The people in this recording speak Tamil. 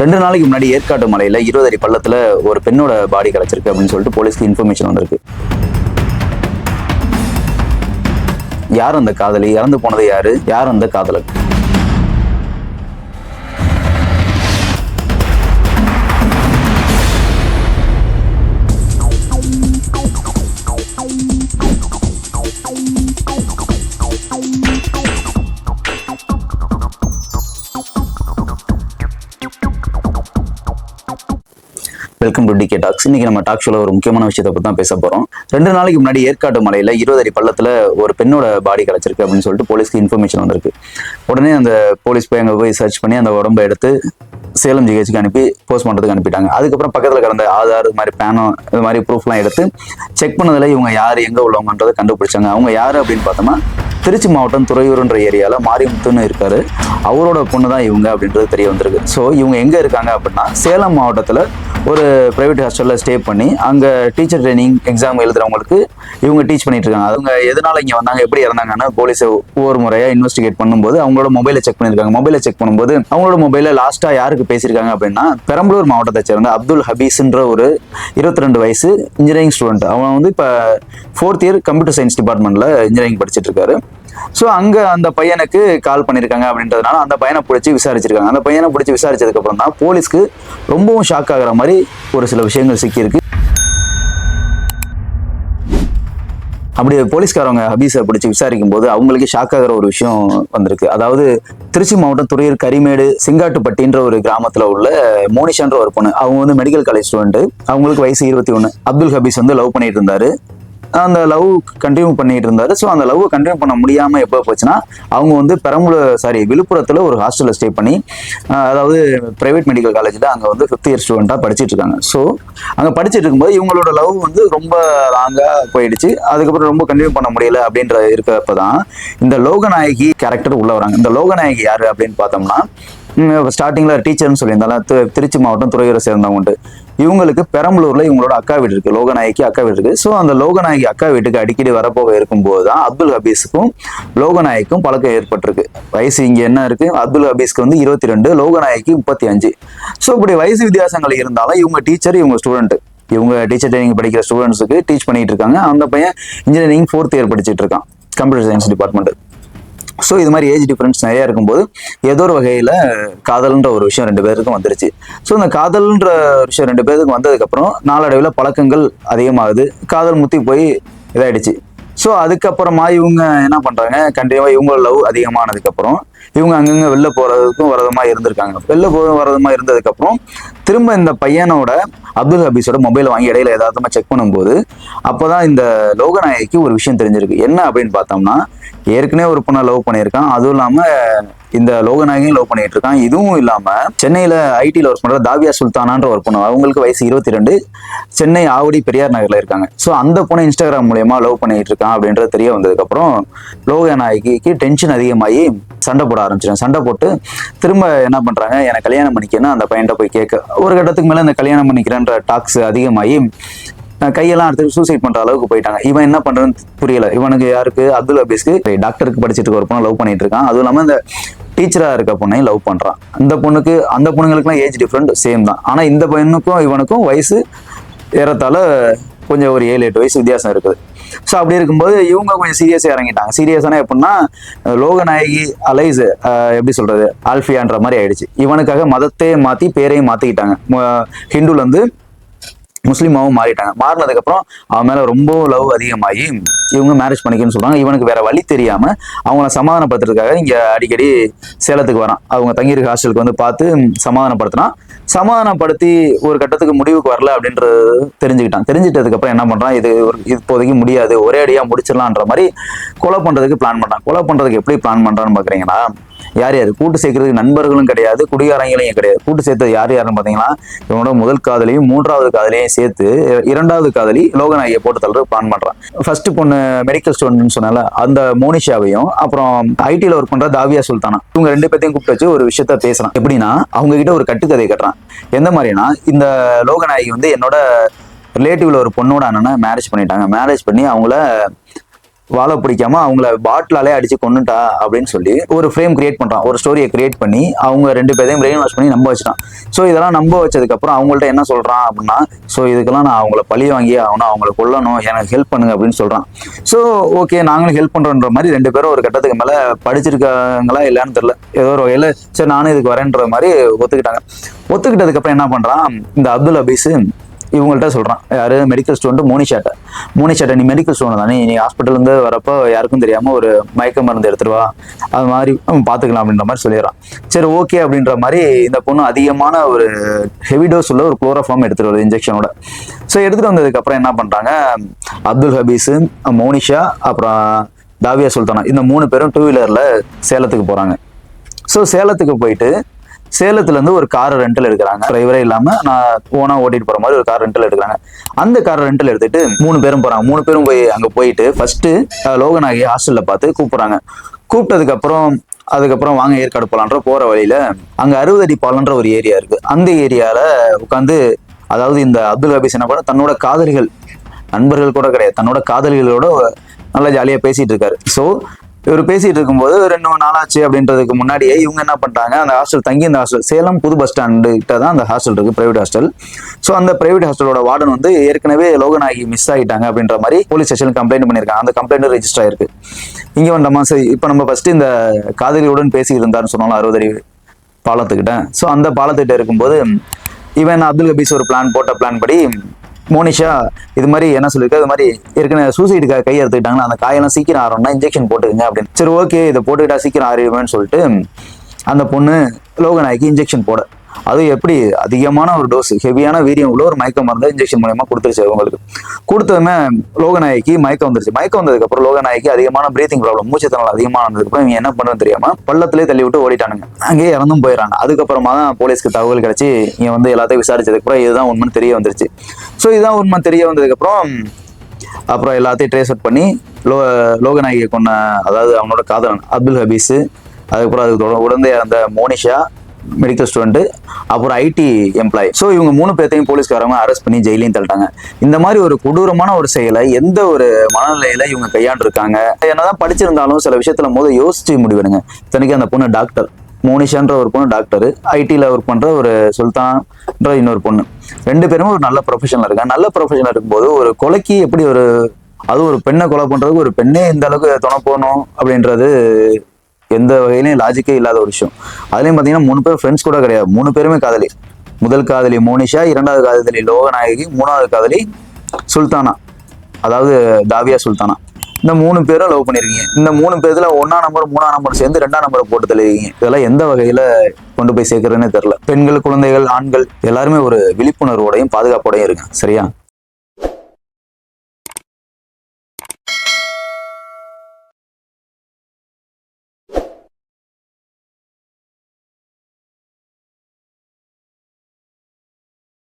ரெண்டு நாளைக்கு முன்னாடி ஏற்காட்டு மலையில இருபது அடி பள்ளத்துல ஒரு பெண்ணோட பாடி கிடைச்சிருக்கு அப்படின்னு சொல்லிட்டு போலீஸ்க்கு இன்ஃபர்மேஷன் வந்திருக்கு. யார் அந்த காதலி? இறந்து போனது யாரு? யார் அந்த காதலன்? வெல்கம் டு டிகே டாக்ஸ் இன்னைக்கு நம்ம டாக் ஷோல ஒரு முக்கியமான விஷயத்தை பத்தி தான் பேச போறோம். ரெண்டு நாளைக்கு முன்னாடி ஏற்காடு மலையில இருபது அடி பள்ளத்துல ஒரு பெண்ணோட பாடி கிடைச்சிருக்கு அப்படின்னு சொல்லிட்டு போலீஸ்க்கு இன்ஃபர்மேஷன் வந்திருக்கு. உடனே அந்த போலீஸ் போய் அங்க போய் சர்ச் பண்ணி அந்த உடம்பை எடுத்து சேலம் ஜிஹெச்சுக்கு அனுப்பி போஸ்ட் பண்றதுக்கு அனுப்பிட்டாங்க. அதுக்கப்புறம் பக்கத்துல கிடந்த ஆதார் இது மாதிரி பேனோ இது மாதிரி ப்ரூஃப்லாம் எடுத்து செக் பண்ணதுல இவங்க யார் எங்க உள்ளவங்கன்றதை கண்டுபிடிச்சாங்க. அவங்க யாரு அப்படின்னு பார்த்தோம்னா திருச்சி மாவட்டம் துறையூருன்ற ஏரியாவில் மாரிமுத்துன்னு இருக்காரு. அவரோட பொண்ணு தான் இவங்க அப்படின்றது தெரிய வந்திருக்கு. ஸோ இவங்க எங்கே இருக்காங்க அப்படின்னா சேலம் மாவட்டத்தில் ஒரு ப்ரைவேட் ஹாஸ்டலில் ஸ்டே பண்ணி அங்கே டீச்சர் ட்ரைனிங் எக்ஸாம் எழுதுறவங்களுக்கு இவங்க டீச் பண்ணிட்டு இருக்காங்க. அவங்க எதனால இங்கே வந்தாங்க எப்படி இறந்தாங்கன்னு போலீஸை ஒவ்வொரு முறையாக இன்வெஸ்டிகேட் பண்ணும்போது அவங்களோட மொபைலை செக் பண்ணியிருக்காங்க. மொபைலை செக் பண்ணும்போது அவங்களோட மொபைலில் லாஸ்ட்டாக யாருக்கு பேசியிருக்காங்க அப்படின்னா பெரம்பலூர் மாவட்டத்தை சேர்ந்த அப்துல் ஹபீஸ்ன்ற ஒரு இருபத்தி ரெண்டு வயசு இன்ஜினியரிங் ஸ்டூடெண்ட் அவன் வந்து இப்போ ஃபோர்த் இயர் கம்ப்யூட்டர் சயின்ஸ் டிபார்ட்மெண்ட்டில் இன்ஜினியரிங் படிச்சிட்டு இருக்காரு. ஸோ அங்க அந்த பையனுக்கு கால் பண்ணியிருக்காங்க அப்படின்றதுனால அந்த பையனை பிடிச்சி விசாரிச்சிருக்காங்க. அந்த பையனை பிடிச்சி விசாரிச்சதுக்கப்புறம் தான் போலீஸ்க்கு ரொம்பவும் ஷாக் ஆகுற மாதிரி ஒரு சில விஷயங்கள் சிக்கியிருக்கு. அப்படி போலீஸ்காரவங்க ஹபீஸை பிடிச்சி விசாரிக்கும் போது அவங்களுக்கு ஷாக் ஆகிற ஒரு விஷயம் வந்திருக்கு. அதாவது திருச்சி மாவட்டம் துறையூர் கரிமேடு சிங்காட்டுப்பட்டின்ற ஒரு கிராமத்துல உள்ள மோனிஷான்ற ஒரு பொண்ணு. அவங்க வந்து மெடிக்கல் காலேஜ் ஸ்டூடெண்ட் அவங்களுக்கு வயசு இருபத்தி ஒன்று அப்துல் ஹபீஸ் வந்து லவ் பண்ணிட்டு இருந்தாரு. அந்த லவ் கண்டினியூ பண்ணிட்டு இருந்தாரு. ஸோ அந்த லவ் கண்டினியூ பண்ண முடியாம எப்போ போச்சுன்னா அவங்க வந்து பெரம்பலூர் சாரி விழுப்புரத்தில் ஒரு ஹாஸ்டலில் ஸ்டே பண்ணி அதாவது பிரைவேட் மெடிக்கல் காலேஜில் அங்கே வந்து ஃபிஃப்த் இயர் ஸ்டூடெண்ட்டாக படிச்சுட்டு இருக்காங்க. ஸோ அங்கே படிச்சுட்டு இருக்கும்போது இவங்களோட லவ் வந்து ரொம்ப லாங்காக போயிடுச்சு. அதுக்கப்புறம் ரொம்ப கண்டினியூ பண்ண முடியல அப்படின்ற இருக்கிறப்ப தான் இந்த லோகநாயகி கேரக்டர் உள்ள வராங்க. இந்த லோகநாயகி யார் அப்படின்னு பார்த்தோம்னா ஸ்டார்டிங்கில் டீச்சர்னு சொல்லியிருந்தாலும் திருச்சி மாவட்டம் துறையூரை சேர்ந்தவங்க இவங்களுக்கு பெரம்பலூர்ல இவங்களோட அக்கா வீடு இருக்கு லோகநாயகி அக்கா வீடு இருக்கு. ஸோ அந்த லோகநாயகி அக்கா வீட்டுக்கு அடிக்கடி வரப்போக இருக்கும்போது தான் அப்துல் ஹபீஸுக்கும் லோகநாயகிக்கும் பழக்கம் ஏற்பட்டிருக்கு. வயசு இங்கே என்ன இருக்கு? அப்துல் ஹபீஸ்க்கு வந்து இருபத்தி ரெண்டு லோகநாயகிக்கு முப்பத்தி அஞ்சு. ஸோ இப்படி வயசு வித்தியாசங்கள் இருந்தாலும் இவங்க டீச்சர் இவங்க ஸ்டூடெண்ட். இவங்க டீச்சர் ட்ரைனிங் படிக்கிற ஸ்டூடெண்ட்ஸுக்கு டீச் பண்ணிட்டு இருக்காங்க. அந்த பையன் இன்ஜினியரிங் ஃபோர்த் இயர் படிச்சுட்டு இருக்கான் கம்ப்யூட்டர் சயின்ஸ் டிபார்ட்மெண்ட் ஸோ இது மாதிரி ஏஜ் டிஃப்ரென்ஸ் நிறையா இருக்கும்போது ஏதோ ஒரு வகையில் காதல்ன்ற ஒரு விஷயம் ரெண்டு பேருக்கும் வந்துருச்சு. ஸோ இந்த காதல்ன்ற விஷயம் ரெண்டு பேருக்கும் வந்ததுக்கப்புறம் நாளடைவில் பழக்கங்கள் அதிகமாகுது. காதல் முத்தி போய் இதாயிடுச்சு. ஸோ அதுக்கப்புறமா இவங்க என்ன பண்ணுறாங்க கண்டிப்பாக இவங்க லவ் அதிகமானதுக்கப்புறம் இவங்க அங்கங்கே வெளில போகிறதுக்கும் வரதுமா இருந்திருக்காங்க. வெளில போக வரதுமா இருந்ததுக்கப்புறம் திரும்ப இந்த பையனோட அப்துல் ஹபீஸோட மொபைல் வாங்கி இடையில ஏதாவதுமா செக் பண்ணும்போது அப்போதான் இந்த லோகநாயகிக்கு ஒரு விஷயம் தெரிஞ்சிருக்கு. என்ன அப்படின்னு பார்த்தோம்னா ஏற்கனவே ஒரு பொண்ணை லவ் பண்ணியிருக்கான். அதுவும் இல்லாம இந்த லோகநாயகியும் லவ் பண்ணிட்டு இருக்கான் இதுவும் இல்லாம சென்னையில ஐடியில் ஒர்க் பண்ற தாவியா சுல்தானான்ற ஒரு பொண்ணு அவங்களுக்கு வயசு இருபத்தி ரெண்டு சென்னை ஆவடி பெரியார் நகர்ல இருக்காங்க. ஸோ அந்த பொண்ணை இன்ஸ்டாகிராம் மூலியமா லவ் பண்ணிட்டு இருக்கான் அப்படின்றது தெரிய வந்ததுக்கு அப்புறம் லோகநாயகிக்கு டென்ஷன் அதிகமாகி சண்டை போட ஆரம்பிச்சிடும் சண்டை போட்டு திரும்ப என்ன பண்றாங்க எனக்கு கல்யாணம் பண்ணிக்கன்னு அந்த பையன்கிட்ட போய் கேட்க ஒரு கட்டத்துக்கு மேல இந்த கல்யாணம் பண்ணிக்கிறேன்ற டாக்ஸ் அதிகமாகி கையெல்லாம் எடுத்து சூசைட் பண்ற அளவுக்கு போயிட்டாங்க. இவன் என்ன பண்றதுன்னு புரியல. இவனுக்கு யாருக்கு? அப்துல் அபீஸ்க்கு. டாக்டருக்கு படிச்சிட்டு இருக்க ஒரு பொண்ணை லவ் பண்ணிட்டு இருக்கான். அதுவும் இல்லாம இந்த டீச்சரா இருக்க பொண்ணையும் லவ் பண்றான். அந்த பொண்ணுக்கு அந்த பொண்ணுங்களுக்குலாம் ஏஜ் டிஃப்ரெண்ட் சேம் தான். ஆனா இந்த பையனுக்கும் இவனுக்கும் வயசு ஏறத்தாழ கொஞ்சம் ஒரு ஏழு எட்டு வயசு வித்தியாசம் இருக்குது. ஸோ அப்படி இருக்கும்போது இவங்க கொஞ்சம் சீரியஸாக இறங்கிட்டாங்க. சீரியஸான எப்படின்னா லோகநாயகி அலைஸ் எப்படி சொல்றது ஆல்ஃபியான்ற மாதிரி ஆயிடுச்சு. இவனுக்காக மதத்தையே மாத்தி பேரையும் மாற்றிக்கிட்டாங்க ஹிந்துல வந்து முஸ்லீமாவும் மாறிட்டாங்க. மாறினதுக்கப்புறம் அவன் மேலே ரொம்ப லவ் அதிகமாகி இவங்க மேரேஜ் பண்ணிக்கணும்னு சொல்கிறாங்க இவனுக்கு வேற வழி தெரியாமல் அவங்கள சமாதானப்படுத்துறதுக்காக இங்கே அடிக்கடி சேலத்துக்கு வரான். அவங்க தங்கியிருக்க ஹாஸ்டலுக்கு வந்து பார்த்து சமாதானப்படுத்தினா சமாதானப்படுத்தி ஒரு கட்டத்துக்கு முடிவுக்கு வரல அப்படின்றது தெரிஞ்சுக்கிட்டான். தெரிஞ்சுட்டதுக்கப்புறம் என்ன பண்ணுறான் இது ஒரு இப்போதைக்கு முடியாது. ஒரே அடியாக முடிச்சிடலான்ற மாதிரி கொலை பண்ணுறதுக்கு பிளான் பண்ணுறான் கொலை பண்ணுறதுக்கு எப்படி பிளான் பண்ணுறான்னு பார்க்குறீங்களா யார் யார்? கூட்டு சேர்க்கறதுக்கு நண்பர்களும் கிடையாது குடிகாரங்களையும் கிடையாது. கூட்டு சேர்த்தது யார் யாருன்னு பார்த்தீங்கன்னா இவனோட முதல் காதலையும் மூன்றாவது காதலையும் சேர்த்து இரண்டாவது காதலி லோகநாயகியை போட்டு தள்ளுற பிளான் பண்ணுறான் ஃபர்ஸ்ட் பொண்ணு மெடிக்கல் ஸ்டூடெண்ட்னு சொன்னால அந்த மோனிஷாவையும் அப்புறம் ஐடியில் ஒர்க் பண்ணுற தாவியா சுல்தானா. இவங்க ரெண்டு பேர்த்தையும் கூப்பிட்டு வச்சு ஒரு விஷயத்த பேசுகிறான் எப்படின்னா அவங்க கிட்ட ஒரு கட்டுக்கதை கட்டுறான். எந்த மாதிரினா இந்த லோகநாயகி வந்து என்னோட ரிலேட்டிவ்ல ஒரு பொண்ணோட அண்ணனை மேரேஜ் பண்ணிட்டாங்க. மேரேஜ் பண்ணி அவங்கள வாழ பிடிக்காம அவங்கள பாட்டிலாலே அடிச்சு கொண்டுட்டா அப்படின்னு சொல்லி ஒரு ஃப்ரேம் கிரியேட் பண்ணுறான் ஒரு ஸ்டோரியை கிரியேட் பண்ணி அவங்க ரெண்டு பேரையும் பிரெயின் வாஷ் பண்ணி நம்ப வச்சுட்டான். ஸோ இதெல்லாம் நம்ப வச்சதுக்கப்புறம் அவங்கள்ட்ட என்ன சொல்கிறான் அப்படின்னா ஸோ இதுக்கெல்லாம் நான் அவங்கள பழி வாங்கி ஆகணும் அவங்கள கொல்லணும் எனக்கு ஹெல்ப் பண்ணுங்க அப்படின்னு சொல்கிறான் ஸோ ஓகே நாங்களும் ஹெல்ப் பண்ணுறோன்ற மாதிரி ரெண்டு பேரும் ஒரு கட்டத்துக்கு மேலே படிச்சிருக்காங்களா இல்லைன்னு தெரில ஏதோ ஒரு வகையில் சரி நானும் இதுக்கு வரேன்ற மாதிரி ஒத்துக்கிட்டாங்க. ஒத்துக்கிட்டதுக்கப்புறம் என்ன பண்ணுறான் இந்த அப்துல் அபீஸு இவங்கள்ட்ட சொல்கிறான் யார்? மெடிக்கல் ஸ்டூடெண்ட் மோனிஷாட்ட மோனிஷாட்ட நீ மெடிக்கல் ஸ்டூடெண்ட் தானே. நீ ஹாஸ்பிட்டலேருந்து வரப்போ யாருக்கும் தெரியாமல் ஒரு மயக்க மருந்து எடுத்துருவா வா. அது மாதிரி பார்த்துக்கலாம் அப்படின்ற மாதிரி சொல்லிடுறான். சரி ஓகே அப்படின்ற மாதிரி இந்த பொண்ணு அதிகமான ஒரு ஹெவி டோஸ் உள்ள ஒரு குளோரோஃபார்ம் எடுத்துட்டு வருது இன்ஜெக்ஷனோட ஸோ எடுத்துகிட்டு வந்ததுக்கப்புறம் என்ன பண்ணுறாங்க அப்துல் ஹபீஸ் மோனிஷா அப்புறம் தாவியா சுல்தானா. இந்த மூணு பேரும் டூ வீலரில் சேலத்துக்கு போகிறாங்க ஸோ சேலத்துக்கு போயிட்டு சேலத்துல இருந்து ஒரு கார் ரெண்டல் எடுக்கிறாங்க. டிரைவரே இல்லாம நான் ஓனாக ஓட்டிட்டு போற மாதிரி ஒரு கார் ரெண்டல் எடுக்கிறாங்க. அந்த கார் ரெண்டல் எடுத்துட்டு மூணு பேரும் போறாங்க. மூணு பேரும் போய் அங்க போயிட்டு ஃபர்ஸ்ட் லோகநாயகி ஹாஸ்டல்ல பார்த்து கூப்பிடுறாங்க. கூப்பிட்டதுக்கு அப்புறம் அதுக்கப்புறம் வாங்க ஏற்காடு போலான்ற போற வழியில அங்க அறுபது அடி பாலன்ற ஒரு ஏரியா இருக்கு. அந்த ஏரியால உட்காந்து அதாவது இந்த அப்துல் ஹபீஸ் என்ன பண்ண தன்னோட காதலிகள் நண்பர்கள் கூட கிடையாது. தன்னோட காதலிகளோட நல்லா ஜாலியா பேசிட்டு இருக்காரு. ஸோ இவர் பேசிட்டு இருக்கும்போது ரெண்டு மூணு நாளாச்சு அப்படின்றதுக்கு முன்னாடியே இவங்க என்ன பண்ணிட்டாங்க அந்த ஹாஸ்டல் தங்கி இந்த ஹாஸ்டல் சேலம் புது பஸ் ஸ்டாண்டு கிட்ட தான் அந்த ஹாஸ்டல் இருக்கு பிரைவேட் ஹாஸ்டல் ஸோ அந்த பிரைவேட் ஹாஸ்டலோட வார்டன் வந்து ஏற்கனவே லோகநாயகி மிஸ் ஆகிட்டாங்க அப்படின்ற மாதிரி போலீஸ் ஸ்டேஷன் கம்ப்ளைண்ட் பண்ணியிருக்காங்க. அந்த கம்ப்ளைண்ட் ரெஜிஸ்டர் ஆயிருக்கு. இங்கே வந்தோமா? சரி இப்போ நம்ம ஃபர்ஸ்ட் இந்த காதலியுடன் பேசிட்டு இருந்தாருன்னு சொன்னாலும் அறுபது பாலத்துக்கிட்ட. ஸோ அந்த பாலத்துக்கிட்ட இருக்கும்போது இவன் அப்துல் கபீஸ் ஒரு பிளான் போட்ட பிளான் படி மோனிஷா இது மாதிரி என்ன சொல்லியிருக்கா இது மாதிரி ஏற்கனவே சூசைடுக்காக கை எடுத்துக்கிட்டாங்கன்னா அந்த காயெல்லாம் சீக்கிரம் ஆறணும்னா இன்ஜெக்ஷன் போட்டுக்கங்க அப்படின்னு. சரி ஓகே இதை போட்டுக்கிட்டா சீக்கிரம் ஆறிடுவேன்னு சொல்லிட்டு அந்த பொண்ணு லோகநாய்க்கு இன்ஜெக்ஷன் போட அது எப்படி அதிகமான ஒரு டோஸ் ஹெவியான வீரியம் உள்ள ஒரு மயக்க மருந்து இன்ஜெக்ஷன் மூலயமா கொடுத்துருச்சு அவங்களுக்கு கொடுத்ததுமே லோகநாயகி மயக்கம் வந்துருச்சு. மயக்கம் வந்ததுக்கு அப்புறம் லோகநாயகி அதிகமான பிரீத்திங் ப்ராப்ளம் மூச்சுத்திறல் அதிகமாக வந்ததுக்கப்புறம் இவங்க என்ன பண்ணுறது தெரியாம பள்ளத்திலே தள்ளி விட்டு ஓடிட்டானுங்க. அங்கேயே இறந்தும் போயிடறாங்க அதுக்கப்புறமா தான் போலீஸ்க்கு தகவல் கிடைச்சி இங்க வந்து எல்லாத்தையும் விசாரிச்சதுக்கு அப்புறம் இதுதான் உண்மைன்னு தெரிய வந்துருச்சு. ஸோ இதுதான் உண்மை தெரிய வந்ததுக்கப்புறம் அப்புறம் எல்லாத்தையும் ட்ரேஸ் அவுட் பண்ணி லோ லோகநாயகியை கொண்ட அதாவது அவனோட காதலன் அப்துல் ஹபீஸ் அதுக்கப்புறம் அதுக்கு உடந்தே அந்த மோனிஷா மெடிக்கல் ஸ்டூடெண்ட்டு அப்புறம் ஐடி எம்ப்ளாயி ஸோ இவங்க மூணு பேர்த்தையும் போலீஸ்காரங்க அரெஸ்ட் பண்ணி ஜெயிலையும் தள்ளிட்டாங்க. இந்த மாதிரி ஒரு கொடூரமான ஒரு செயலை எந்த ஒரு மனநிலையில இவங்க கையாண்டிருக்காங்க என்னதான் படிச்சிருந்தாலும் சில விஷயத்துல போது யோசிச்சு முடிவெடுங்க. இத்தனைக்கு அந்த பொண்ணு டாக்டர் மோனிஷான்ற ஒரு பொண்ணு டாக்டர் ஐடியில் ஒர்க் பண்ணுற ஒரு சுல்தான்ற இன்னொரு பொண்ணு. ரெண்டு பேருமே ஒரு நல்ல ப்ரொஃபஷனில் இருக்காங்க. நல்ல ப்ரொஃபஷனில் இருக்கும்போது ஒரு கொலைக்கு எப்படி ஒரு அது ஒரு பெண்ணை கொலை பண்ணுறதுக்கு ஒரு பெண்ணே இந்த அளவுக்கு துணை போகணும் அப்படின்றது எந்த வகையிலையும் லாஜிக்கே இல்லாத ஒரு விஷயம். அதுலேயும் பார்த்தீங்கன்னா மூணு பேர் ஃப்ரெண்ட்ஸ் கூட கிடையாது. மூணு பேருமே காதலி. முதல் காதலி மோனிஷா இரண்டாவது காதலி லோகநாயகி மூணாவது காதலி சுல்தானா. அதாவது தாவியா சுல்தானா. இந்த மூணு பேரும் லவ் பண்ணிருக்கீங்க. இந்த மூணு பேர்ல ஒன்னா நம்பர் மூணா நம்பர் சேர்ந்து ரெண்டாம் நம்பரை போட்டு தள்ளிருக்கீங்க. இதெல்லாம் எந்த வகையில கொண்டு போய் சேர்க்கறதுன்னு தெரியல. பெண்கள் குழந்தைகள் ஆண்கள் எல்லாருமே ஒரு விழிப்புணர்வோடையும் பாதுகாப்போடையும் இருங்க சரியா?